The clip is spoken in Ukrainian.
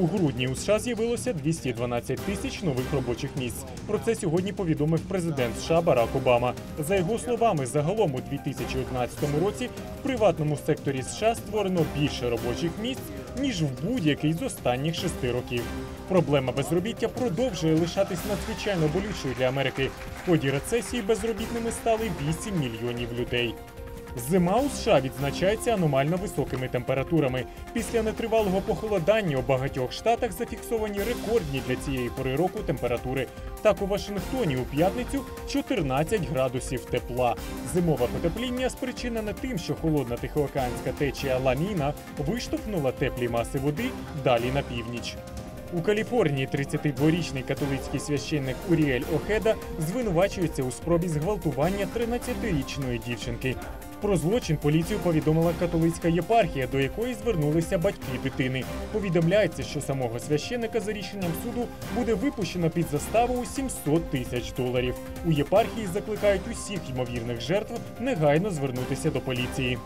У грудні у США з'явилося 212 тисяч нових робочих місць. Про це сьогодні повідомив президент США Барак Обама. За його словами, загалом у 2011 році в приватному секторі США створено більше робочих місць ніж в будь-який з останніх шести років. Проблема безробіття продовжує лишатись надзвичайно болючою для Америки. В ході рецесії безробітними стали 8 мільйонів людей. Зима у США відзначається аномально високими температурами. Після нетривалого похолодання у багатьох штатах зафіксовані рекордні для цієї пори року температури. Так у Вашингтоні у п'ятницю 14 градусів тепла. Зимове потепління спричинене тим, що холодна тихоокеанська течія Ламіна виштовхнула теплі маси води далі на північ. У Каліфорнії 32-річний католицький священник Уріель Охеда звинувачується у спробі зґвалтування 13-річної дівчинки. Про злочин поліцію повідомила католицька єпархія, до якої звернулися батьки дитини. Повідомляється, що самого священника за рішенням суду буде випущено під заставу у 700 тисяч доларів. У єпархії закликають усіх ймовірних жертв негайно звернутися до поліції.